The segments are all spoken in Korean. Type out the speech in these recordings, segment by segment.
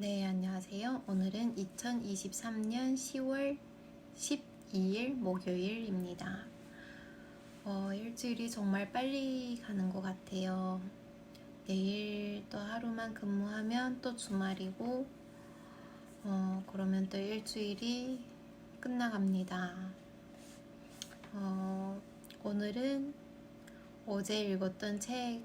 네, 안녕하세요. 오늘은 2023년 10월 12일 목요일입니다. 어, 일주일이 정말 빨리 가는 것 같아요. 내일 또 하루만 근무하면 또 주말이고, 어, 그러면 또 일주일이 끝나갑니다. 어, 오늘은 어제 읽었던 책,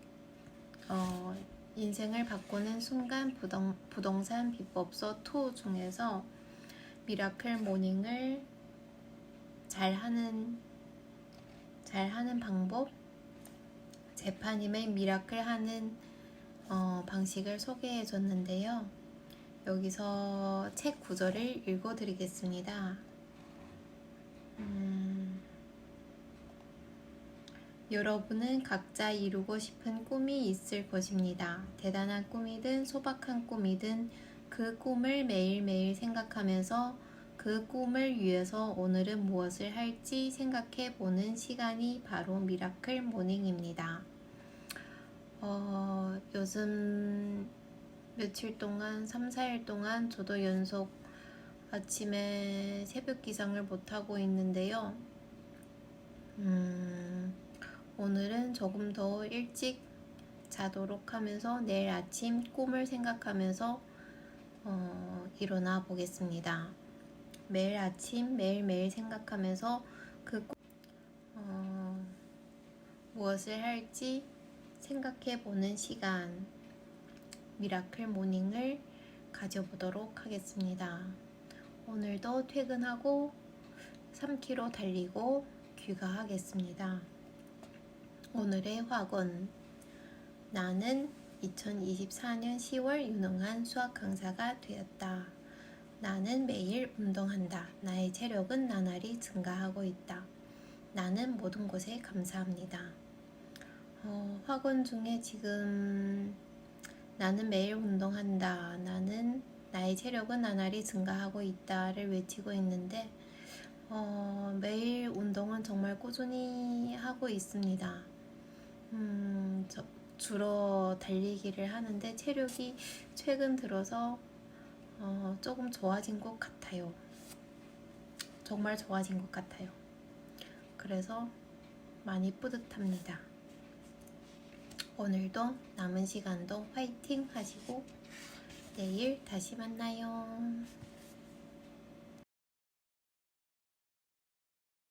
어, 인생을 바꾸는 순간 부동, 부동산 비법서 2 중에서 미라클 모닝을 잘 하는 잘 하는 방법 재파님의 미라클 하는 어, 방식을 소개해 줬는데요. 여기서 책 구절을 읽어 드리겠습니다. 음, 여러분은 각자 이루고 싶은 꿈이 있을 것입니다. 대단한 꿈이든 소박한 꿈이든 그 꿈을 매일매일 생각하면서 그 꿈을 위해서 오늘은 무엇을 할지 생각해 보는 시간이 바로 미라클 모닝입니다. 어, 요즘 며칠 동안, 3, 4일 동안 저도 연속 아침에 새벽 기상을 못하고 있는데요. 음, 오늘은 조금 더 일찍 자도록 하면서 내일 아침 꿈을 생각하면서 어, 일어나 보겠습니다. 매일 아침 매일매일 생각하면서 그 꿈, 어, 무엇을 할지 생각해 보는 시간 미라클 모닝을 가져보도록 하겠습니다. 오늘도 퇴근하고 3km 달리고 귀가하겠습니다. 오늘의 학원 나는 2024년 10월 유능한 수학 강사가 되었다. 나는 매일 운동한다. 나의 체력은 나날이 증가하고 있다. 나는 모든 것에 감사합니다. 어, 학원 중에 지금 나는 매일 운동한다. 나는 나의 체력은 나날이 증가하고 있다를 외치고 있는데 어, 매일 운동은 정말 꾸준히 하고 있습니다. 주로 달리기를 하는데 체력이 최근 들어서 어, 조금 좋아진 것 같아요. 정말 좋아진 것 같아요. 그래서 많이 뿌듯합니다. 오늘도 남은 시간도 화이팅 하시고 내일 다시 만나요.